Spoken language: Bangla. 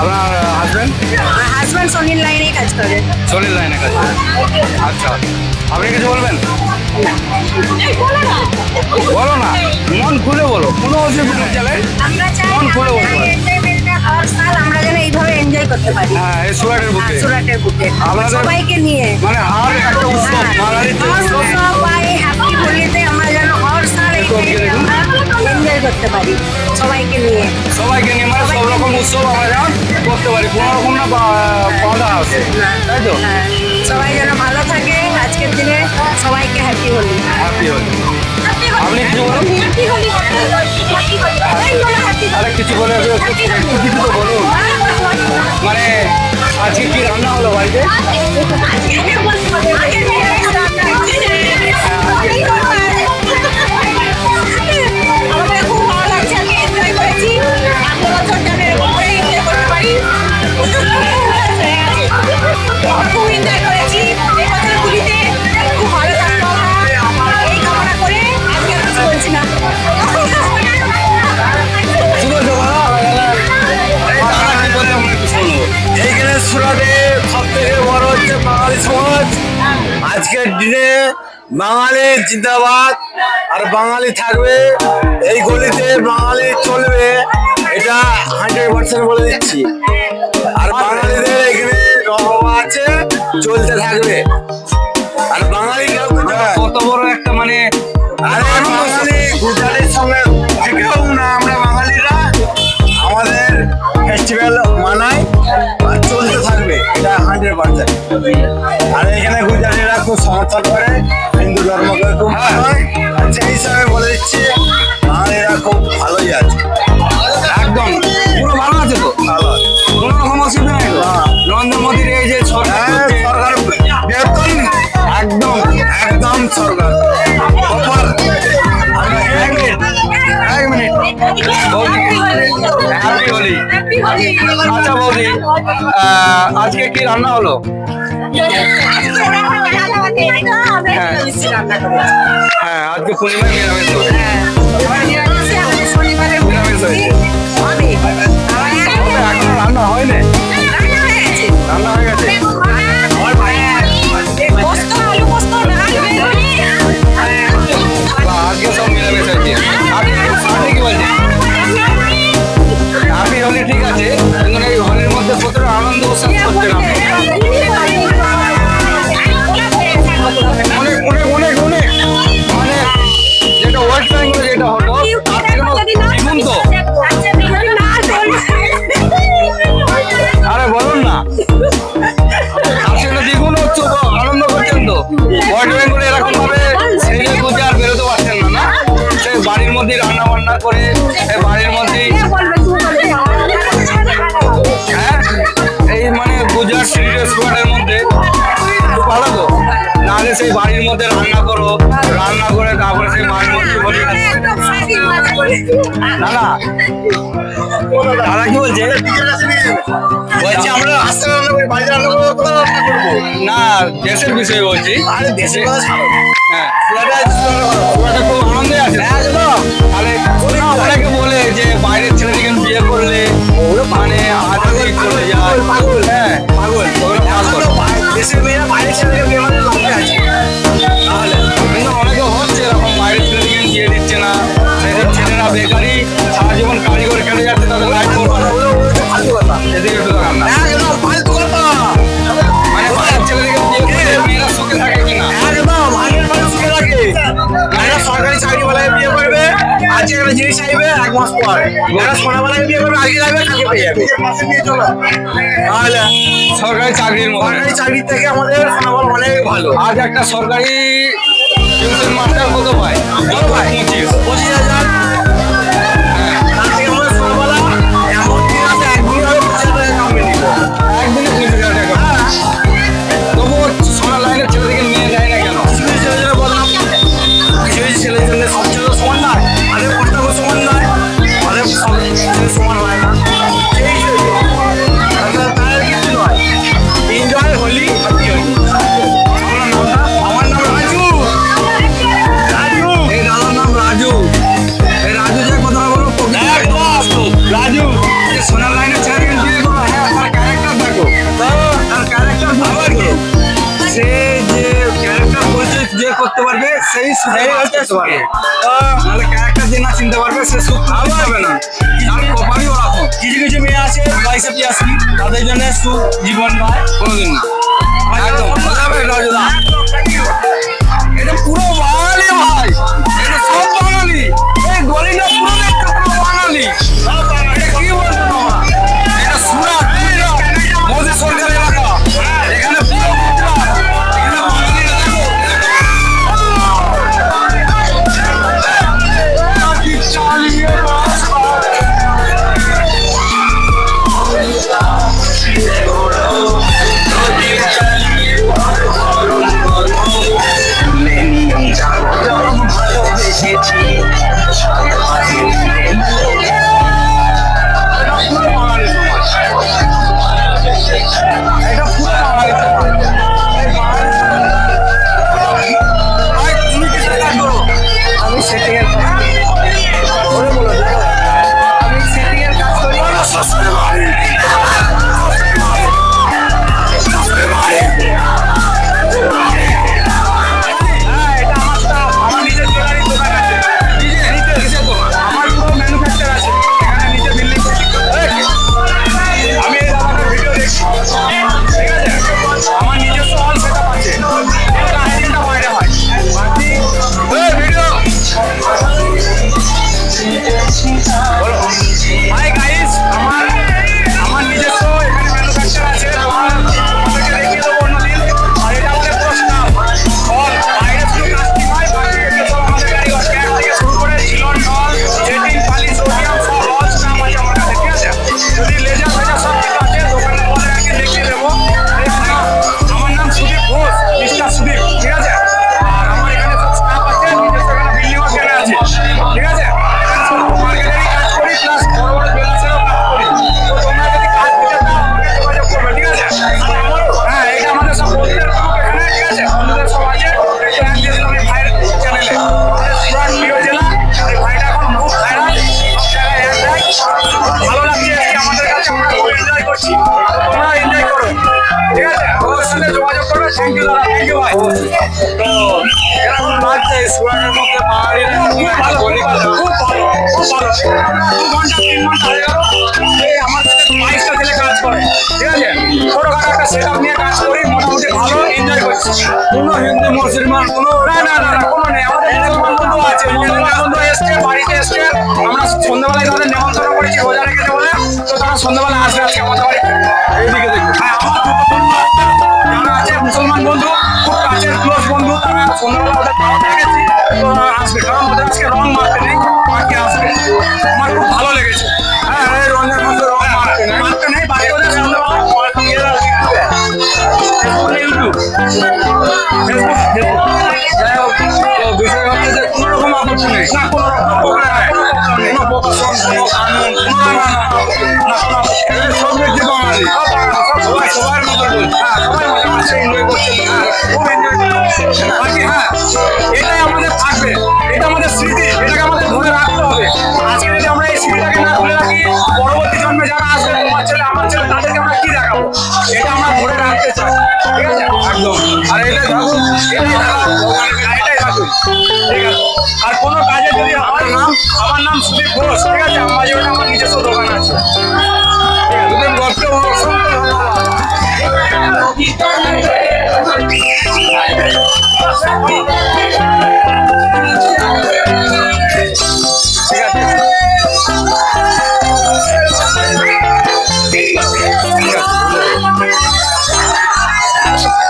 আপনার হাজবেন্ড আমার হাজব্যান্ড সনির লাইনে কাজ করে। সলিড লাইনে কাজ করে। আচ্ছা আপনি কিছু বলবেন? বলো না মন খুলে বলো। কোনো অসুবিধা নেই। চলে মন খুলে সাল আমরা যেন এইভাবে এনজয় করতে পারি। হ্যাঁ সুরাটের বুকে। সুরাটের বুকে। সবাইকে নিয়ে। মানে হার একটা উৎসব বাঙালির হর উৎসব উৎসব এই হ্যাপি হোলিতে আমরা যেন হর সাল করতে পারি সবাইকে নিয়ে সবাইকে নিয়ে মানে সব রকম উৎসব আমরা করতে পারি কোনো রকম না বাধা আছে তাই তো হ্যাঁ, সবাই যেন ভালো থাকে আজকের দিনে সবাইকে হ্যাপি হোলি হ্যাপি হলি আপনি কিছু বলুন হোলি আরে কিছু বলে একটু একটু কিছু তো বলুন মানে আজকে কি রান্না হলো বাড়িতে বাঙালি জিন্দাবাদ আর বাঙালি থাকবে এই গলিতে বাঙালি চলবে এটা হান্ড্রেড পার্সেন্ট বলে দিচ্ছি। আর বাঙালিদের এখানে আছে চলতে থাকবে। আর বাঙালি কত বড় একটা মানে আরে বাঙালি গুজরাটের সঙ্গে থেকেও না আমরা বাঙালিরা আমাদের ফেস্টিভ্যাল মানাই হান্ড্রেড পার্সেন্ট আর এখানে গুজরাটিরা খুব সমর্থন করে হিন্দু ধর্মকে খুব সেই হিসাবে বলে দিচ্ছি বাঙালিরা খুব ভালোই আছে। একদম। পুরো ভালো আছে তো? ভালো আছে। কোনো রকম অসুবিধা নেই নরেন্দ্র মোদীর এই যে সরকার হ্যাঁ সরকার একদম একদম সরকার। হ্যাপি হোলি আচ্ছা বৌদি আজকে কি রান্না হলো? হ্যাঁ আজকে পূর্ণিমা নিরামিষ। নিরামিষ হয়েছে। তার থেকে দ্বিগুণ হচ্ছে আনন্দ করছেন তো ওয়েস্ট বেঙ্গলে এরকম ভাবে সেজে গুজে আর বেরোতে পারছেন না না? সেই বাড়ির মধ্যে রান্না বান্না করে বাড়ির মধ্যেই হ্যাঁ? এই মানে গুজরাট সিটি রেস্টুরেন্টের মধ্যে। ভালো তো? নাহলে সেই বাড়ির মধ্যে রান্না করো রান্না করে তারপরে সেই মায়ের মধ্যে না। দাদা কি বলছে? বলছি আমরা আস্তে রান্না করি বাড়িতে রান্না করব কোথায় রান্না করব? না দেশের বিষয়ে বলছি। আরে দেশের কথা ছাড়ো। হ্যাঁ। সুরাটে আছে সুরাটে করো। ওটা খুব আনন্দে আছে। একদম তাহলে অনেকে বলে যে বাইরের বিয়ে করলে মানে আজাদি চলে যায়। পাগল। হ্যাঁ পাগল ওগুলো পাগল। দেশের মেয়েরা বাইরের ছেলেকে বিয়ে করে লাভে আছে। তাহলে কিন্তু অনেকে হচ্ছে এরকম বাইরের ছেলেদিকে বিয়ে দিচ্ছে না। সেসব ছেলেরা বেকারি মাস পর। মেয়েরা সোনাওয়ালাকে বিয়ে করবে আজকে যাবে কালকে পেয়ে যাবে। তাহলে সরকারি চাকরির সরকারি চাকরির থেকে আমাদের সোনাওয়ালা অনেক ভালো। আজ একটা সরকারি টিউশন মাস্টার কত পায়? কত পায়? পঁচিশ হাজার। যে করতে পারবে সেই সেই হচ্ছে তাহলে ক্যারেক্টার যে না চিনতে পারবে সে সুখ ভালো হবে না কিছু কিছু মেয়ে আছে পয়সা পিয়াসি তাদের জন্য সুখ জীবন নয় কোনোদিন না একদম এটা পুরো ভালো ভাই কোনো হিন্দু মুসলমান কোনো না না না কোনো নেই। আমাদের বন্ধু আছে। বন্ধু এসছে বাড়িতে এসছে। আমরা সন্ধ্যাবেলায় তাদের নেমন্তন্ন করেছি রোজা রেখেছে বলে। তো তারা সন্ধ্যাবেলা আসবে আজকে আমাদের বাড়ি। এইদিকে দেখুন। হ্যাঁ আমার আছে। মুসলমান বন্ধু খুব কাছের ক্লোজ বন্ধু তারা সন্ধ্যাবেলা দেবো যাই হোক তো এটা আমাদের স্মৃতি এটাকে আমাদের ধরে রাখতে হবে আজকে যদি আমরা এই স্মৃতিটাকে না ধরে রাখি।